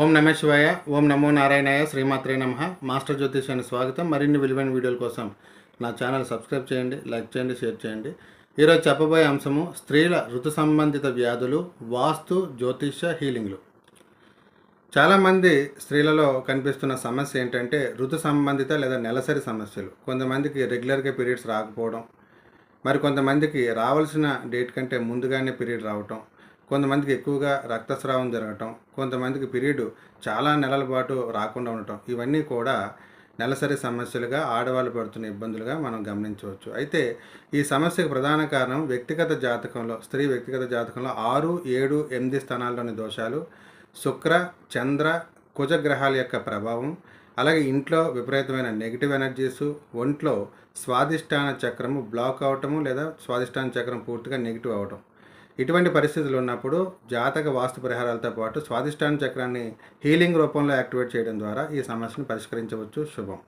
ఓం నమ శివాయ ఓం నమో నారాయణాయ శ్రీమాత్రే నమ. మాస్టర్ జ్యోతిష్యాన్ని స్వాగతం. మరిన్ని విలువైన వీడియోల కోసం నా ఛానల్ సబ్స్క్రైబ్ చేయండి లైక్ చేయండి షేర్ చేయండి. ఈరోజు చెప్పబోయే అంశము స్త్రీల ఋతు సంబంధిత వ్యాధులు వాస్తు జ్యోతిష హీలింగ్లు. చాలామంది స్త్రీలలో కనిపిస్తున్న సమస్య ఏంటంటే ఋతు సంబంధిత లేదా నెలసరి సమస్యలు. కొంతమందికి రెగ్యులర్గా పీరియడ్స్ రాకపోవడం. మరి కొంతమందికి రావాల్సిన డేట్ కంటే ముందుగానే పీరియడ్ రావటం. కొంతమందికి ఎక్కువగా రక్తస్రావం జరగటం కొంతమందికి పీరియడ్ చాలా నెలల పాటు రాకుండా ఉండటం ఇవన్నీ కూడా నెలసరి సమస్యలుగా ఆడవాళ్ళు పడుతున్న ఇబ్బందులుగా మనం గమనించవచ్చు. అయితే ఈ సమస్యకు ప్రధాన కారణం వ్యక్తిగత జాతకంలో స్త్రీ వ్యక్తిగత జాతకంలో ఆరు ఏడు ఎనిమిది స్థానాల్లోని దోషాలు శుక్ర చంద్ర కుజగ్రహాల యొక్క ప్రభావం అలాగే ఇంట్లో విపరీతమైన నెగిటివ్ ఎనర్జీస్ ఒంట్లో స్వాదిష్టాన చక్రము బ్లాక్ అవటము లేదా స్వాదిష్టాన చక్రం పూర్తిగా నెగిటివ్ అవటం. ఇటువంటి పరిస్థితులు ఉన్నప్పుడు జాతక వాస్తు పరిహారాలతో పాటు స్వాదిష్టాన చక్రాన్ని హీలింగ్ రూపంలో యాక్టివేట్ చేయడం ద్వారా ఈ సమస్యను పరిష్కరించవచ్చు. శుభం.